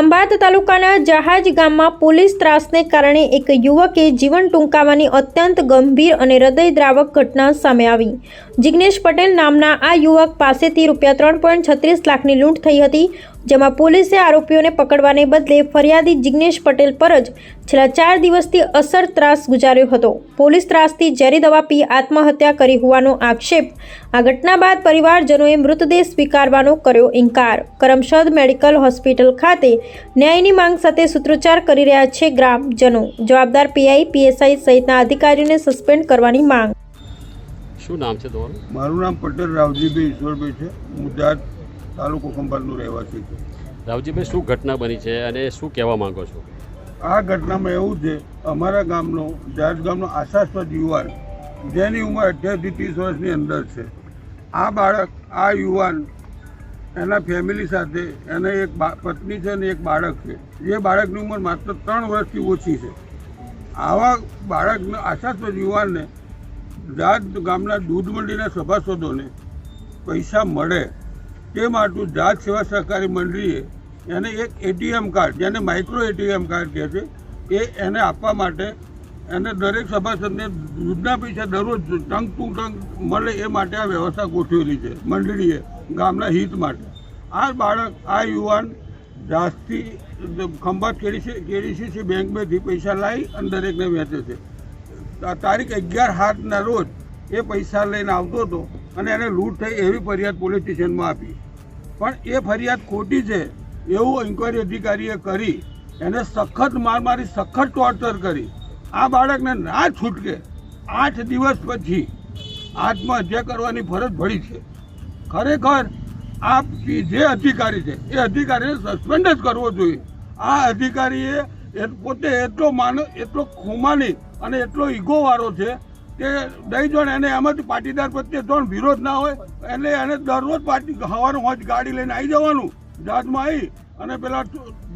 ખંભાત તાલુકાના જહાજ ગામમાં પોલીસ ત્રાસને કારણે એક યુવકે જીવન ટૂંકાવાની અત્યંત ગંભીર અને હૃદયદ્રાવક ઘટના સામે આવી. જિગ્નેશ પટેલ નામના આ યુવક પાસેથી રૂપિયા ત્રણ પોઈન્ટ છત્રીસ લાખની લૂંટ થઈ હતી. જેમાં પોલીસે આરોપીઓને પકડવાને બદલે ફરિયાદી જિગ્નેશ પટેલ પર જ છેલ્લા ચાર દિવસથી અસર ત્રાસ ગુજાર્યો હતો. પોલીસ ત્રાસથી ઝેરી દવા પી આત્મહત્યા કરી હોવાનો આક્ષેપ. આ ઘટના બાદ પરિવારજનોએ મૃતદેહ સ્વીકારવાનો કર્યો ઇનકાર. કરમસદ મેડિકલ હોસ્પિટલ ખાતે ન્યાયની માંગ સાથે સૂત્રોચ્ચાર કરી રહ્યા છે ગ્રામજનો. જવાબદાર પીઆઈ પીએસઆઈ સહિતના અધિકારીઓને સસ્પેન્ડ કરવાની માંગ. શું નામ છે તમારું? મારું નામ પટેલ રાવજીભાઈ ઈશ્વરભાઈ છે. હું જાત તાલુકો ખંભાતનો રહેવાસી છું. રાવજીભાઈ શું ઘટના બની છે અને શું કહેવા માંગો છો? આ ઘટનામાં એવું છે અમારા ગામનો જાત ગામનો આશાસ્પદ યુવાન જેની ઉંમર અઠ્યાવીસથી ત્રીસ વર્ષની અંદર છે. આ બાળક આ યુવાન એના ફેમિલી સાથે એને એક પત્ની છે અને એક બાળક છે. જે બાળકની ઉંમર માત્ર ત્રણ વર્ષથી ઓછી છે. આવા બાળકને આશાસ્પદ યુવાનને જાત ગામના દૂધ મંડીના સભાસદોને પૈસા મળે તે માટે જાત સેવા સહકારી મંડળીએ એને એક એટીએમ કાર્ડ, જેને માઇક્રો એટીએમ કાર્ડ કહે છે, એ એને આપવા માટે એને દરેક સભાસદને દૂધના પૈસા દરરોજ ટંક ટુ ટંક મળે એ માટે આ વ્યવસ્થા ગોઠવેલી છે મંડળીએ, ગામના હિત માટે. આ બાળક, આ યુવાન જાસ્તી ખંભાત કેડીસી કેડીસીસી બેંકમાંથી પૈસા લાવી અને દરેકને વેચે છે. તારીખ અગિયાર હાથના રોજ એ પૈસા લઈને આવતો હતો અને એને લૂંટ થઈ એવી ફરિયાદ પોલીસ સ્ટેશનમાં આપી. પણ એ ફરિયાદ ખોટી છે એવું ઇન્કવાયરી અધિકારીએ કરી, એને સખત માર મારી, સખત ટોર્ચર કરી. આ બાળકને ના છૂટકે આઠ દિવસ પછી આત્મહત્યા કરવાની ફરજ પડી છે. ખરેખર આ જે અધિકારી છે, એ અધિકારીને સસ્પેન્ડ જ કરવો જોઈએ. આ અધિકારીએ પોતે એટલો માનો, એટલો ખુમાની અને એટલો ઈગોવાળો છે કે દઈ જોણ, એને એમ જ પાટીદાર પ્રત્યે જોણ વિરોધ ના હોય એટલે એને દરરોજ પાટી હવાનું હોજ ગાડી લઈને આવી જવાનું, જાતમાં આવી અને પેલા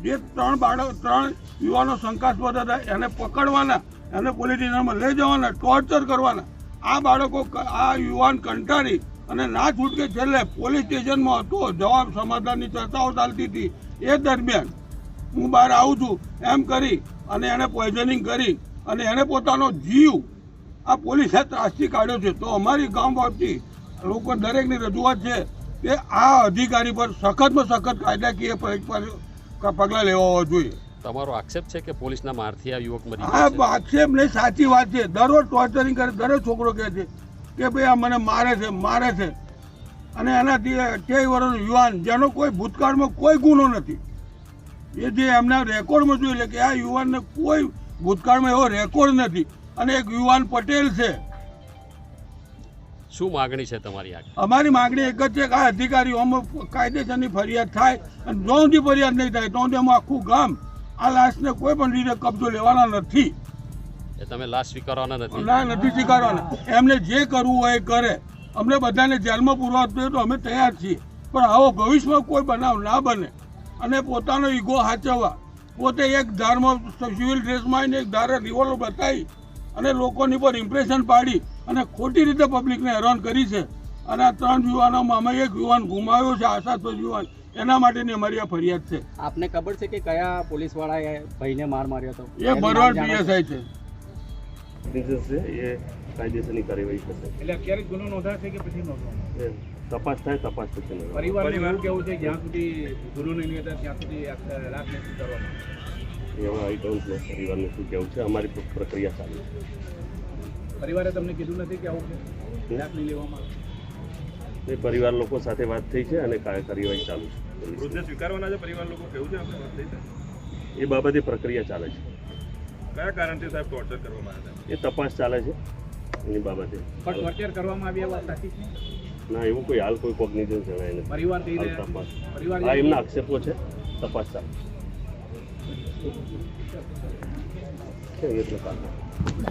જે ત્રણ બાળક ત્રણ યુવાનો શંકાસ્પદ હતા, એને પકડવાના, એને પોલીસ સ્ટેશનમાં લઈ જવાના, ટોર્ચર કરવાના. આ બાળકો આ યુવાન કંટાળી અને ના છૂટકે છેલ્લે પોલીસ સ્ટેશનમાં હતો, જવાબ સમાધાનની ચર્ચાઓ ચાલતી હતી. એ દરમિયાન હું બહાર આવું છું, એમ કરી અને એને પોઈઝનિંગ કરી અને એને પોતાનો જીવ આ પોલીસે ત્રાસથી કાઢ્યો છે. તો અમારી ગામ વતી લોકો દરેકની રજૂઆત છે કે આ અધિકારી પર સખતમાં સખત કાયદાકીય પગલાં લેવા હોવા જોઈએ. તમારો આક્ષેપ છે કે પોલીસના મારથી આ યુવક મરી આ ગયો આક્ષેપ નહીં સાચી વાત છે. દરરોજ ટોર્ચરિંગ કરે દરેક છોકરો કહે છે કે ભાઈ આ મને મારે છે મારે છે. અને એનાથી અઠ્યાવીસ વર્ષનો યુવાન જેનો કોઈ ભૂતકાળમાં કોઈ ગુનો નથી. એ જે એમના રેકોર્ડમાં જોઈ લે કે આ યુવાનને કોઈ ભૂતકાળમાં એવો રેકોર્ડ નથી. અને એક યુવાન પટેલ છે. શું માગણી છે તમારી અમારી માંગણી એક જ છે કે આ અધિકારીઓમાં કાયદેસરની ફરિયાદ થાય અને જો સુધી ફરિયાદ નહીં થાય તો સુધી અમે આખું ગામ આ લાશને કોઈ પણ રીતે કબજો લેવાના નથી. એ તમે લાશ સ્વીકારવાના નથી? ના નથી સ્વીકારવાના. એમને જે કરવું હોય એ કરે. અમને બધાને જેલમાં પૂરવા તો અમે તૈયાર છીએ. પણ આવો ભવિષ્યમાં કોઈ બનાવ ના બને અને પોતાનો ઈગો હાચવવા. પોતે એક ધારમાં સિવિલ ડ્રેસમાં એક ધારે રિવોલ્વર બતાવી અને લોકોની પર ઇમ્પ્રેશન પાડી અને ખોટી રીતે પબ્લિકને હેરાન કરી છે. અને આ ત્રણ યુવાનોમાં અમે એક યુવાન ગુમાવ્યો છે આશાસ્પદ યુવાન. એના માટેની અમારી આ ફરિયાદ છે. આપને ખબર છે કે કયા પોલીસ વાળાએ ભાઈને માર માર્યો હતો? એ ભરવાડ પીએસઆઈ છે. એ કાયદેસરની કાર્યવાહી થશે એટલે અત્યારે જ ગુનો નોંધાશે કે પછી નોંધવાનો તપાસ થાય તપાસ. કેવું છે? જ્યાં સુધી ગુનો નહીં ત્યાં સુધી રાત નથી કરવામાં એમાં આઈ ડોન્ટ નો પરિવારનું શું કહેવું છે? અમારી પ્રક્રિયા ચાલુ છે. પરિવારે તમને કીધું નથી કે આવું છે? લાભ નહીં લેવામાં? એ પરિવાર લોકો સાથે વાત થઈ છે અને કાર્યવાહી ચાલુ છે. વૃદ્ધને સ્વીકારવાના છે? પરિવાર લોકો કેવું છે? આપણે વાત થઈ છે? એ બાબતે પ્રક્રિયા ચાલે છે. કયા કારણથી સાહેબ ટોર્ચર કરવામાં આવ્યા એ તપાસ ચાલે છે એની બાબતે. પણ ટોર્ચર કરવામાં આવ્યા વાત સાચી છે? ના એવું કોઈ હાલ કોઈ કોગ્નિશન જણાય નથી પરિવાર પરિવાર એમના આક્ષેપો છે. તપાસ ચાલે છે. એટલે કામ